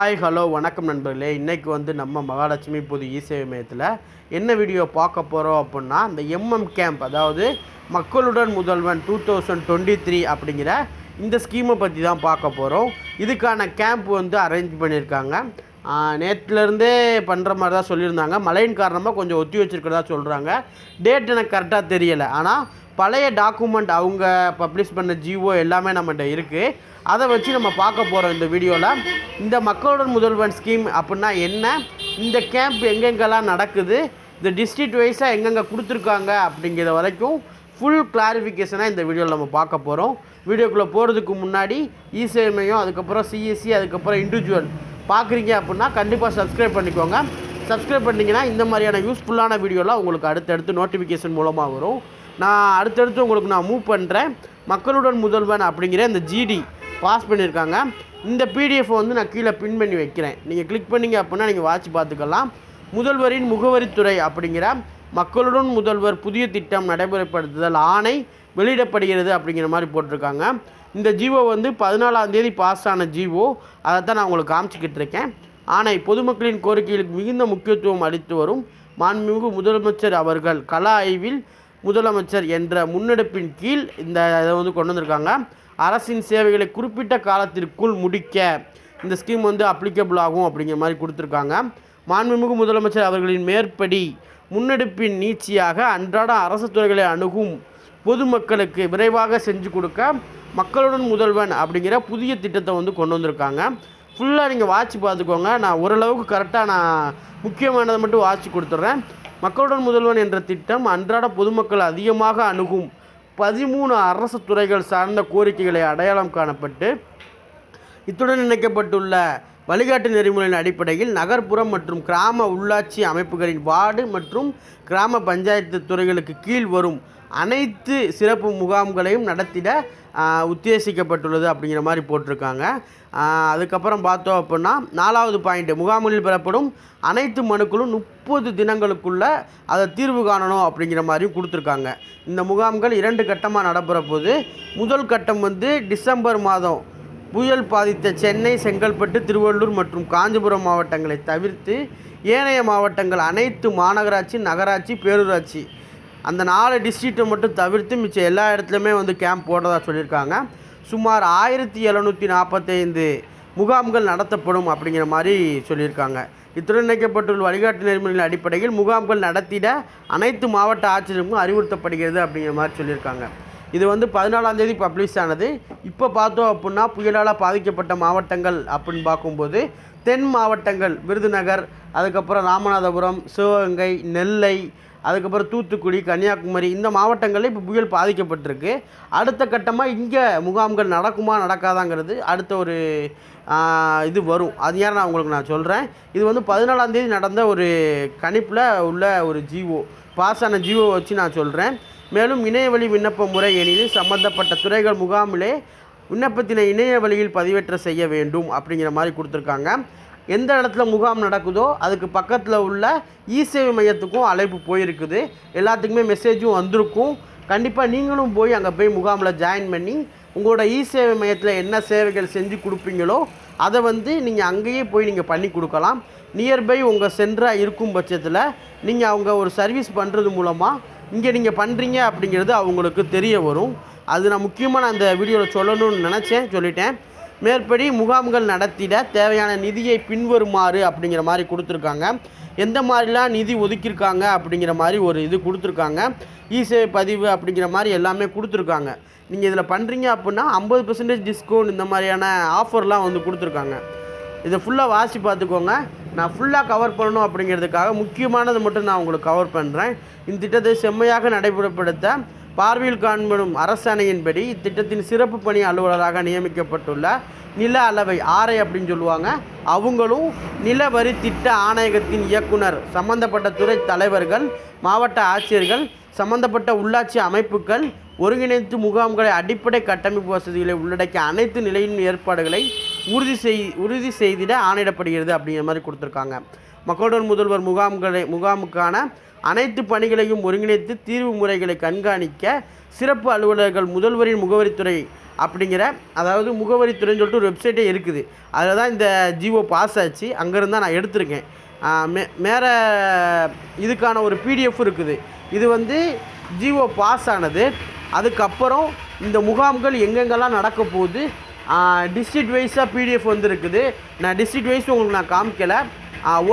Hi hello வணக்கம் நண்பர்களே. இன்றைக்கி வந்து நம்ம மகாலட்சுமி பொது இசேவை மையத்தில் என்ன வீடியோ பார்க்க போகிறோம் அப்படின்னா இந்த எம்எம் கேம்ப் அதாவது மக்களுடன் முதல்வன் டூ தௌசண்ட் டுவெண்ட்டி த்ரீ அப்படிங்கிற இந்த ஸ்கீமை பற்றி தான் பார்க்க போகிறோம் இதுக்கான கேம்ப் வந்து அரேஞ்ச் பண்ணியிருக்காங்க. நேற்றுலேருந்தே பண்ணுற மாதிரி தான் சொல்லியிருந்தாங்க. மழையின் காரணமாக கொஞ்சம் ஒத்தி வச்சிருக்கிறதா சொல்கிறாங்க டேட் எனக்கு கரெக்டாக தெரியலை. ஆனால் பழைய டாக்குமெண்ட் அவங்க பப்ளிஷ் பண்ண ஜிஓ எல்லாமே நம்மகிட்ட இருக்குது அதை வச்சு நம்ம பார்க்க போகிறோம் இந்த வீடியோவில் இந்த மக்களுடன் முதல்வன் ஸ்கீம் அப்படின்னா என்ன? இந்த கேம்ப் எங்கெங்கெல்லாம் நடக்குது? இந்த டிஸ்ட்ரிக்ட் வைஸாக எங்கெங்கே கொடுத்துருக்காங்க அப்படிங்கிற வரைக்கும் ஃபுல் கிளாரிஃபிகேஷனாக இந்த வீடியோவில் நம்ம பார்க்க போகிறோம் வீடியோக்குள்ளே போகிறதுக்கு முன்னாடி இசேமையும் அதுக்கப்புறம் சிஎஸ்சி அதுக்கப்புறம் இண்டிவிஜுவல் பார்க்குறீங்க அப்படின்னா கண்டிப்பாக சப்ஸ்கிரைப் பண்ணிக்கோங்க. சப்ஸ்கிரைப் பண்ணிங்கன்னா இந்த மாதிரியான யூஸ்ஃபுல்லான வீடியோலாம் உங்களுக்கு அடுத்தடுத்து நோட்டிஃபிகேஷன் மூலமாக வரும். நான் அடுத்தடுத்து உங்களுக்கு நான் மூவ் பண்ணுறேன் மக்களுடன் முதல்வன் அப்படிங்கிற இந்த ஜிடி பாஸ் பண்ணியிருக்காங்க. இந்த பிடிஎஃப் வந்து நான் கீழே பின் பண்ணி வைக்கிறேன். நீங்கள் கிளிக் பண்ணிங்க அப்படின்னா நீங்கள் வாட்ச் பார்த்துக்கலாம். முதல்வரின் முகவரித்துறை அப்படிங்கிற மக்களுடன் முதல்வர் புதிய திட்டம் நடைமுறைப்படுத்துதல் ஆணை வெளியிடப்படுகிறது அப்படிங்கிற மாதிரி போட்டிருக்காங்க. இந்த ஜீவோ வந்து பதினாலாம் தேதி பாஸ் ஆன ஜீவோ. அதை தான் நான் உங்களுக்கு காமிச்சிக்கிட்டு இருக்கேன். ஆனால் பொதுமக்களின் கோரிக்கைகளுக்கு மிகுந்த முக்கியத்துவம் அளித்து வரும். மாண்புமிகு முதலமைச்சர் அவர்கள் கல ஆய்வில் முதலமைச்சர் என்ற முன்னெடுப்பின் கீழ் இந்த இதை வந்து கொண்டு வந்திருக்காங்க. அரசின் சேவைகளை குறிப்பிட்ட காலத்திற்குள் முடிக்க இந்த ஸ்கீம் வந்து அப்ளிகபிள் ஆகும் அப்படிங்கிற மாதிரி கொடுத்துருக்காங்க. மாண்புமிகு முதலமைச்சர் அவர்களின் மேற்படி முன்னெடுப்பின் நீட்சியாக அன்றாட அரசு துறைகளை அணுகும் பொதுமக்களுக்கு விரைவாக செஞ்சு கொடுக்க மக்களுடன் முதல்வன் அப்படிங்கிற புதிய திட்டத்தை வந்து கொண்டு வந்திருக்காங்க. ஃபுல்லாக நீங்கள் வாட்ச் பார்த்துக்கோங்க. நான் ஓரளவுக்கு கரெக்டாக நான் முக்கியமானதை மட்டும் வாட்ச் கொடுத்துட்றேன். மக்களுடன் முதல்வன் என்ற திட்டம் அன்றாட பொதுமக்கள் அதிகமாக அணுகும். பதிமூணு அரசு துறைகள் சார்ந்த கோரிக்கைகளை அடையாளம் காணப்பட்டு இத்துடன் இணைக்கப்பட்டுள்ள வழிகாட்டு நெறிமுறையின் அடிப்படையில் நகர்ப்புறம் மற்றும் கிராம உள்ளாட்சி அமைப்புகளின் வார்டு மற்றும் கிராம பஞ்சாயத்து துறைகளுக்கு கீழ் வரும் அனைத்து சிறப்பு முகாம்களையும் நடத்திட உத்தேசிக்கப்பட்டுள்ளது அப்படிங்கிற மாதிரி போட்டிருக்காங்க. அதுக்கப்புறம் பார்த்தோம் அப்படின்னா நாலாவது பாயிண்ட் முகாம்களில் பெறப்படும் அனைத்து மனுக்களும் முப்பது தினங்களுக்குள்ள அதை தீர்வு காணணும் அப்படிங்கிற மாதிரியும் கொடுத்துருக்காங்க. இந்த முகாம்கள் இரண்டு கட்டமாக நடைபெற போது முதல் கட்டம் வந்து டிசம்பர் மாதம். புயல் பாதித்த சென்னை செங்கல்பட்டு திருவள்ளூர் மற்றும் காஞ்சிபுரம் மாவட்டங்களை தவிர்த்து ஏனைய மாவட்டங்கள் அனைத்து மாநகராட்சி நகராட்சி பேரூராட்சி அந்த நாலு டிஸ்ட்ரிக்ட்டை மட்டும் தவிர்த்து மிச்சம் எல்லா இடத்துலையுமே வந்து கேம்ப் போடுறதா சொல்லியிருக்காங்க. சுமார் ஆயிரத்தி எழுநூற்றி நாற்பத்தைந்து முகாம்கள் நடத்தப்படும் அப்படிங்கிற மாதிரி சொல்லியிருக்காங்க. இத்துடன் இணைக்கப்பட்டுள்ள வழிகாட்டு நெறிமுறைகளின் அடிப்படையில் முகாம்கள் நடத்திட அனைத்து மாவட்ட ஆட்சியருக்கும் அறிவுறுத்தப்படுகிறது அப்படிங்கிற மாதிரி சொல்லியிருக்காங்க. இது வந்து பதினாலாம் தேதி பப்ளிஷ் ஆனது. இப்போ பார்த்தோம் அப்படின்னா புயலால் பாதிக்கப்பட்ட மாவட்டங்கள் அப்படின்னு பார்க்கும்போது தென் மாவட்டங்கள் விருதுநகர் அதுக்கப்புறம் ராமநாதபுரம் சிவகங்கை நெல்லை அதுக்கப்புறம் தூத்துக்குடி கன்னியாகுமரி இந்த மாவட்டங்களில் இப்போ புயல் பாதிக்கப்பட்டிருக்கு. அடுத்த கட்டமாக இங்கே முகாம்கள் நடக்குமா நடக்காதாங்கிறது அடுத்த ஒரு இது வரும். அது யார் நான் உங்களுக்கு நான் சொல்கிறேன் இது வந்து பதினாலாம் தேதி நடந்த ஒரு கணிப்பில் உள்ள ஒரு ஜிஓ பாஸ் ஆன ஜிஓ வச்சு நான் சொல்கிறேன் மேலும் இணையவழி விண்ணப்ப முறை எனில் சம்பந்தப்பட்ட துறைகள் முகாமிலே விண்ணப்பத்தினை இணைய வழியில் பதிவேற்ற செய்ய வேண்டும் அப்படிங்கிற மாதிரி கொடுத்துருக்காங்க. எந்த இடத்துல முகாம் நடக்குதோ அதுக்கு பக்கத்தில் உள்ள இ சேவை மையத்துக்கும் அழைப்பு போயிருக்குது. எல்லாத்துக்குமே மெசேஜும் வந்திருக்கும். கண்டிப்பாக நீங்களும் போய் அங்கே போய் முகாமில் ஜாயின் பண்ணி உங்களோட இ சேவை மையத்தில் என்ன சேவைகள் செஞ்சு கொடுப்பீங்களோ அதை வந்து நீங்கள் அங்கேயே போய் நீங்கள் பண்ணி கொடுக்கலாம். நியர்பை உங்கள் சென்டராக இருக்கும் பட்சத்தில் நீங்கள் அவங்க ஒரு சர்வீஸ் பண்ணுறது மூலமாக இங்கே நீங்கள் பண்ணுறீங்க அப்படிங்கிறது அவங்களுக்கு தெரிய வரும். அது நான் முக்கியமாக நான் அந்த வீடியோவில் சொல்லணும்னு நினச்சேன் சொல்லிட்டேன். மேற்படி முகாம்கள் நடத்திட தேவையான நிதியை பின்வருமாறு அப்படிங்கிற மாதிரி கொடுத்துருக்காங்க. எந்த மாதிரிலாம் நிதி ஒதுக்கியிருக்காங்க அப்படிங்கிற மாதிரி ஒரு இது கொடுத்துருக்காங்க. இசேவை பதிவு அப்படிங்கிற மாதிரி எல்லாமே கொடுத்துருக்காங்க. நீங்கள் இதில் பண்ணுறீங்க அப்படின்னா ஐம்பது பர்சன்டேஜ் டிஸ்கவுண்ட் இந்த மாதிரியான ஆஃபர்லாம் வந்து கொடுத்துருக்காங்க. இதை ஃபுல்லாக வாசி பார்த்துக்கோங்க. நான் ஃபுல்லாக கவர் பண்ணணும் அப்படிங்கிறதுக்காக முக்கியமானது மட்டும் நான் உங்களுக்கு கவர் பண்ணுறேன் இந்த திட்டத்தை செம்மையாக நடைபெறப்படுத்த பார்வையில் காண்படும் அரசாணையின்படி இத்திட்டத்தின் சிறப்பு பணி அலுவலராக நியமிக்கப்பட்டுள்ள நில அளவை ஆரை அப்படின்னு சொல்லுவாங்க. அவங்களும் நில வரி திட்ட ஆணையகத்தின் இயக்குனர் சம்பந்தப்பட்ட துறை தலைவர்கள் மாவட்ட ஆட்சியர்கள் சம்பந்தப்பட்ட உள்ளாட்சி அமைப்புகள் ஒருங்கிணைத்து முகாம்களை அடிப்படை கட்டமைப்பு வசதிகளை உள்ளடக்கிய அனைத்து நிலையின் ஏற்பாடுகளை உறுதி செய் உறுதி செய்திட ஆணையிடப்படுகிறது அப்படிங்கிற மாதிரி கொடுத்துருக்காங்க. மக்களுடன் முதல்வர் முகாம்களை முகாமுக்கான அனைத்து பணிகளையும் ஒருங்கிணைத்து தீர்வு முறைகளை கண்காணிக்க சிறப்பு அலுவலர்கள் முதல்வரின் முகவரித்துறை அப்படிங்கிற அதாவது முகவரித்துறைன்னு சொல்லிட்டு ஒரு வெப்சைட்டே இருக்குது. அதில் தான் இந்த ஜிஓ பாஸ் ஆச்சு. அங்கேருந்து தான் நான் எடுத்திருக்கேன். மே மேலே இதுக்கான ஒரு பிடிஎஃப் இருக்குது. இது வந்து ஜிஓ பாஸ் ஆனது. அதுக்கப்புறம் இந்த முகாம்கள் எங்கெங்கெல்லாம் நடக்க போகுது? டிஸ்ட்ரிக்ட் வைஸாக பிடிஎஃப் வந்துருக்குது. நான் டிஸ்ட்ரிக்ட் வைஸ் உங்களுக்கு நான் காமிக்கலை.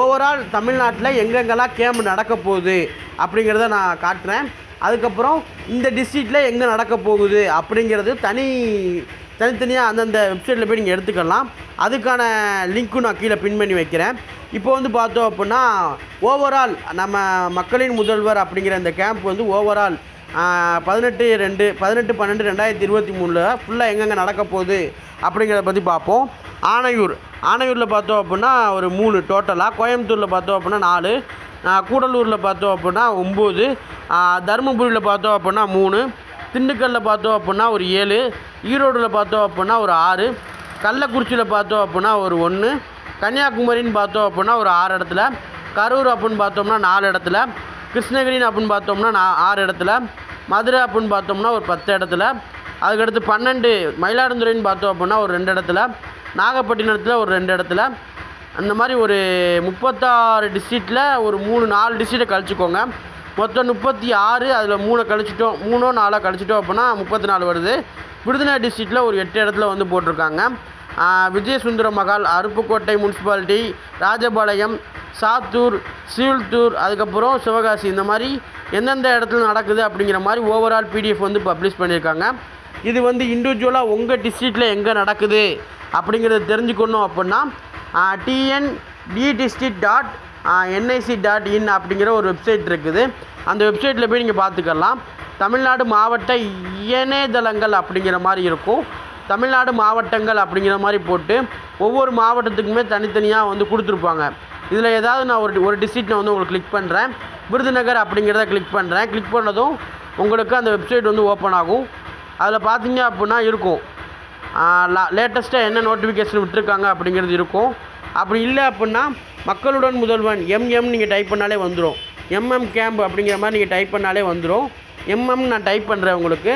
ஓவரால் தமிழ்நாட்டில் எங்கெங்கெல்லாம் கேம்ப் நடக்க போகுது அப்படிங்கிறத நான் காட்டுறேன். அதுக்கப்புறம் இந்த டிஸ்ட்ரிக்டில் எங்கே நடக்க போகுது அப்படிங்கிறது தனி தனித்தனியாக அந்தந்த வெப்சைட்டில் போய் நீங்கள் எடுத்துக்கலாம். அதுக்கான லிங்க்கும் நான் கீழே பின் பண்ணி வைக்கிறேன். இப்போ வந்து பார்த்தோம் அப்படின்னா ஓவரால் நம்ம மக்களின் முதல்வர் அப்படிங்கிற இந்த கேம்ப் வந்து ஓவரால் பதினெட்டு ரெண்டு பதினெட்டு பன்னெண்டு ரெண்டாயிரத்தி இருபத்தி மூணில் ஃபுல்லாக எங்கெங்கே நடக்க போகுது அப்படிங்கிறத பற்றி பார்ப்போம். ஆனையூர் ஆனையூரில் பார்த்தோம் அப்படின்னா ஒரு மூணு டோட்டலாக கோயம்புத்தூரில் பார்த்தோம் அப்படின்னா நாலு கூடலூரில் பார்த்தோம் அப்படின்னா ஒம்பது தருமபுரியில் பார்த்தோம் அப்படின்னா மூணு திண்டுக்கல்லில் பார்த்தோம் அப்படின்னா ஒரு ஏழு ஈரோடில் பார்த்தோம் அப்படின்னா ஒரு ஆறு கள்ளக்குறிச்சியில் பார்த்தோம் அப்படின்னா ஒரு ஒன்று கன்னியாகுமரின்னு பார்த்தோம் அப்படின்னா ஒரு ஆறு இடத்துல கரூர் அப்படின்னு பார்த்தோம்னா நாலு இடத்துல கிருஷ்ணகிரின்னு அப்படின்னு பார்த்தோம்னா நான் ஆறு இடத்துல மதுரை அப்படின்னு பார்த்தோம்னா ஒரு பத்து இடத்துல அதுக்கடுத்து பன்னெண்டு மயிலாடுதுறைன்னு பார்த்தோம் அப்படின்னா ஒரு ரெண்டு இடத்துல நாகப்பட்டினத்தில் ஒரு ரெண்டு இடத்துல. அந்த மாதிரி ஒரு முப்பத்தாறு டிஸ்ட்ரிக்டில் ஒரு மூணு நாலு டிஸ்ட்ரிக்டை கழிச்சுக்கோங்க. மொத்தம் முப்பத்தி ஆறு அதில் மூணை கழிச்சிட்டோம் மூணோ நாலோ கழிச்சிட்டோம் அப்படின்னா முப்பத்தி நாலு வருது. விருதுநகர் டிஸ்ட்ரிக்டில் ஒரு எட்டு இடத்துல வந்து போட்டிருக்காங்க. விஜயசுந்தர மகால் அருப்புக்கோட்டை முனிசிபாலிட்டி ராஜபாளையம் சாத்தூர் சீல்தூர் அதுக்கப்புறம் சிவகாசி. இந்த மாதிரி எந்தெந்த இடத்துல நடக்குது அப்படிங்கிற மாதிரி ஓவரால் பிடிஎஃப் வந்து பப்ளிஷ் பண்ணியிருக்காங்க. இது வந்து இண்டிவிஜுவலாக உங்கள் டிஸ்ட்ரிக்டில் எங்கே நடக்குது அப்படிங்கிறத தெரிஞ்சுக்கணும் அப்படின்னா TN D district dot NIC dot in அப்படிங்கிற ஒரு வெப்சைட் இருக்குது. அந்த வெப்சைட்டில் போய் நீங்கள் பார்த்துக்கலாம். தமிழ்நாடு மாவட்ட இணையதளங்கள் அப்படிங்கிற மாதிரி இருக்கும். தமிழ்நாடு மாவட்டங்கள் அப்படிங்கிற மாதிரி போட்டு ஒவ்வொரு மாவட்டத்துக்குமே தனித்தனியாக வந்து கொடுத்துருப்பாங்க. இதில் ஏதாவது நான் ஒரு ஒரு டிஸ்ட்ரிக்ட் வந்து உங்களுக்கு கிளிக் பண்ணுறேன் விருதுநகர் அப்படிங்கிறத கிளிக் பண்ணுறேன் கிளிக் பண்ணதும் உங்களுக்கு அந்த வெப்சைட் வந்து ஓப்பன் ஆகும். அதில் பார்த்தீங்க அப்படின்னா இருக்கும். லேட்டஸ்ட்டாக என்ன நோட்டிஃபிகேஷன் விட்டுருக்காங்க அப்படிங்கிறது இருக்கும். அப்படி இல்லை அப்படின்னா மக்களுடன் முதல்வன் எம்எம் நீங்கள் டைப் பண்ணாலே வந்துடும் எம்எம் கேம்ப் அப்படிங்கிற மாதிரி நீங்கள் டைப் பண்ணாலே வந்துடும் எம்எம் நான் டைப் பண்ணுறேன் உங்களுக்கு.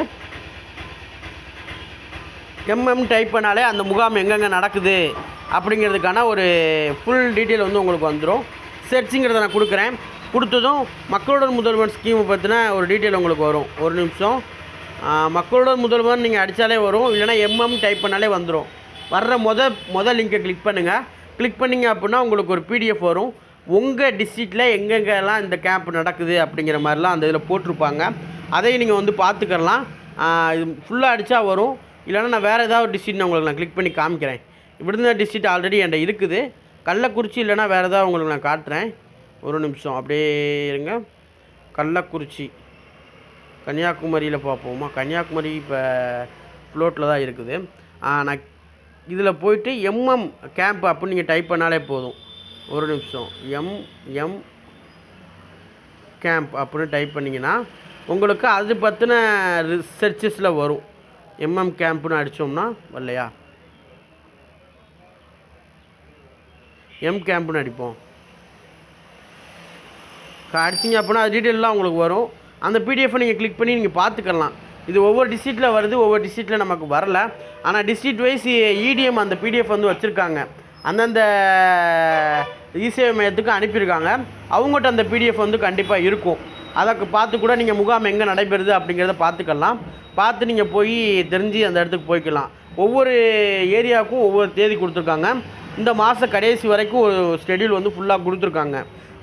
எம்எம் டைப் பண்ணாலே அந்த முகாம் எங்கெங்கே நடக்குது அப்படிங்கிறதுக்கான ஒரு ஃபுல் டீட்டெயில் வந்து உங்களுக்கு வந்துடும் சர்ச்சுங்கிறத நான் கொடுக்குறேன். கொடுத்ததும் மக்களுடன் முதல்வன் ஸ்கீமை பற்றின ஒரு டீட்டெயில் உங்களுக்கு வரும். ஒரு நிமிஷம். மக்களோட முதல்வர் நீங்கள் அடித்தாலே வரும் இல்லைனா எம்எம் டைப் பண்ணாலே வந்துடும் வர்ற மொத மொதல் லிங்கை கிளிக் பண்ணுங்கள் கிளிக் பண்ணிங்க அப்படின்னா உங்களுக்கு ஒரு பிடிஎஃப் வரும். உங்கள் டிஸ்ட்ரிக்டில் எங்கெங்கெல்லாம் இந்த கேம்ப் நடக்குது அப்படிங்கிற மாதிரிலாம் அந்த இதில் போட்டிருப்பாங்க. அதையும் நீங்கள் வந்து பார்த்துக்கலாம் இது ஃபுல்லாக அடித்தா வரும். இல்லைன்னா நான் வேறு ஏதாவது டிஸ்ட்ரிக்ட் நான் உங்களுக்கு நான் கிளிக் பண்ணி காமிக்கிறேன். விருதுநகர் டிஸ்ட்ரிக்ட் ஆல்ரெடி என்கிட்ட இருக்குது. கள்ளக்குறிச்சி இல்லைனா வேறு ஏதாவது உங்களுக்கு நான் காட்டுறேன். ஒரு நிமிஷம் அப்படியே இருங்க. கள்ளக்குறிச்சி. கன்னியாகுமரியில் பார்ப்போமா? கன்னியாகுமரி இப்போ ஃப்ளோட்டில் தான் இருக்குது. நான் இதில் போயிட்டு எம்எம் கேம்ப் அப்படின்னு நீங்கள் டைப் பண்ணாலே போதும். ஒரு நிமிஷம். எம் எம் கேம்ப் அப்படின்னு டைப் பண்ணிங்கன்னா உங்களுக்கு அது பற்றின ரிசர்ச்சஸில் வரும். எம்எம் கேம்ப்னு அடித்தோம்னா வரலையா எம் கேம்ப்னு அடிப்போம். அடிச்சிங்க அப்படின்னா அது டீட்டெயிலெலாம் உங்களுக்கு வரும். அந்த பிடிஎஃப்பை நீங்கள் கிளிக் பண்ணி நீங்கள் பார்த்துக்கலாம். இது ஒவ்வொரு டிஸ்ட்ரிக்டில் வருது ஒவ்வொரு டிஸ்ட்ரிக்டில் நமக்கு வரல. ஆனால் டிஸ்ட்ரிக்ட் வைஸ் இடிஎம் அந்த பிடிஎஃப் வந்து வச்சுருக்காங்க. அந்தந்த இசேவை மையத்துக்கு அனுப்பியிருக்காங்க. அவங்ககிட்ட அந்த பிடிஎஃப் வந்து கண்டிப்பாக இருக்கும். அதை பார்த்து கூட நீங்கள் முகாம் எங்கே நடைபெறுது அப்படிங்கிறத பார்த்துக்கலாம். பார்த்து நீங்கள் போய் தெரிஞ்சு அந்த இடத்துக்கு போய்க்கலாம். ஒவ்வொரு ஏரியாவுக்கும் ஒவ்வொரு தேதி கொடுத்துருக்காங்க. இந்த மாத கடைசி வரைக்கும் ஒரு ஸ்கெடியூல் வந்து ஃபுல்லாக கொடுத்துருக்காங்க.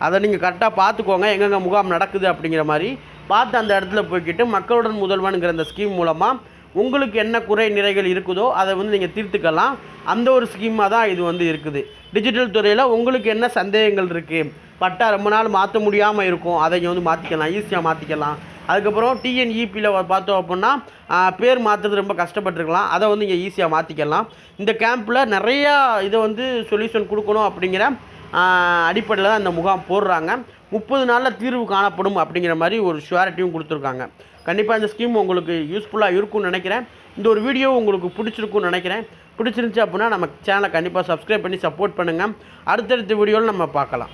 அதை நீங்கள் கரெக்டாக பார்த்துக்கோங்க. எங்கெங்கே முகாம் நடக்குது அப்படிங்கிற மாதிரி பார்த்து அந்த இடத்துல போய்க்கிட்டு மக்களுடன் முதல்வனுங்கிற அந்த ஸ்கீம் மூலமாக உங்களுக்கு என்ன குறை நிறைகள் இருக்குதோ அதை வந்து நீங்கள் தீர்த்துக்கலாம். அந்த ஒரு ஸ்கீமாக தான் இது வந்து இருக்குது. டிஜிட்டல் துறையில் உங்களுக்கு என்ன சந்தேகங்கள் இருக்குது பட்டா ரொம்ப நாள் மாற்ற முடியாமல் இருக்கும். அதை இங்கே வந்து மாற்றிக்கலாம் ஈஸியாக மாற்றிக்கலாம் அதுக்கப்புறம் டிஎன்இபியில் பார்த்தோம் அப்படின்னா பேர் மாற்றுறது ரொம்ப கஷ்டப்பட்டுருக்கலாம். அதை வந்து இங்கே ஈஸியாக மாற்றிக்கலாம் இந்த கேம்பில் நிறையா இதை வந்து சொல்யூஷன் கொடுக்கணும் அப்படிங்கிற அடிப்படையில் தான் இந்த முகாம் போடுறாங்க. முப்பது நாளில் தீர்வு காணப்படும் அப்படிங்கிற மாதிரி ஒரு ஷுவாரிட்டியும் கொடுத்துருக்காங்க. கண்டிப்பாக இந்த ஸ்கீம் உங்களுக்கு யூஸ்ஃபுல்லாக இருக்கும்னு நினைக்கிறேன். இந்த ஒரு வீடியோ உங்களுக்கு பிடிச்சிருக்கும்னு நினைக்கிறேன். பிடிச்சிருந்துச்சி அப்படின்னா நம்ம சேனலை கண்டிப்பாக சப்ஸ்கிரைப் பண்ணி சப்போர்ட் பண்ணுங்கள் அடுத்தடுத்த வீடியோவில் நம்ம பார்க்கலாம்.